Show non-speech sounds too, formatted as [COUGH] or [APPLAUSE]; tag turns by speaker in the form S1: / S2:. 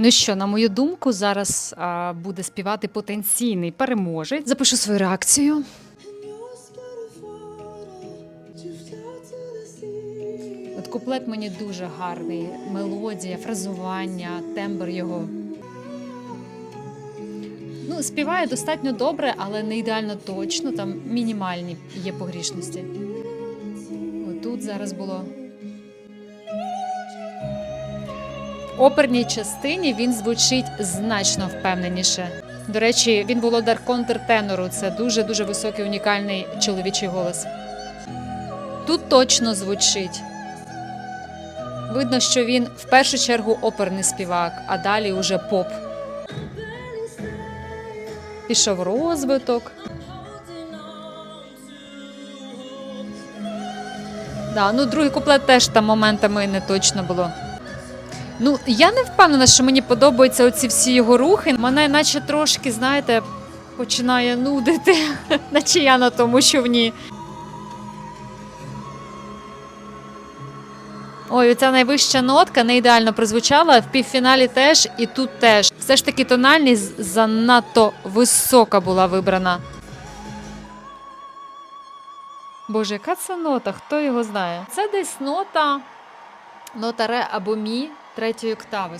S1: Ну що, на мою думку, зараз а, буде співати потенційний переможець. Запишу свою реакцію. От куплет мені дуже гарний. Мелодія, фразування, тембр його. Ну, співає достатньо добре, але не ідеально точно. Там мінімальні є погрішності. Отут зараз було. Оперній частині він звучить значно впевненіше. До речі, він володар контртенору. Це дуже дуже високий унікальний чоловічий голос. Тут точно звучить. Видно, що він в першу чергу оперний співак, а далі уже поп. Пішов розвиток. Да, ну другий куплет теж там моментами не точно було. Ну, я не впевнена, що мені подобаються оці всі його рухи. Мене наче трошки, знаєте, починає нудити, [LAUGHS] наче я на тому човні. Ой, оця найвища нотка не ідеально прозвучала, в півфіналі теж і тут теж. Все ж таки тональність занадто висока була вибрана. Боже, яка це нота? Хто його знає? Це десь нота, нота ре або мі третьої октави.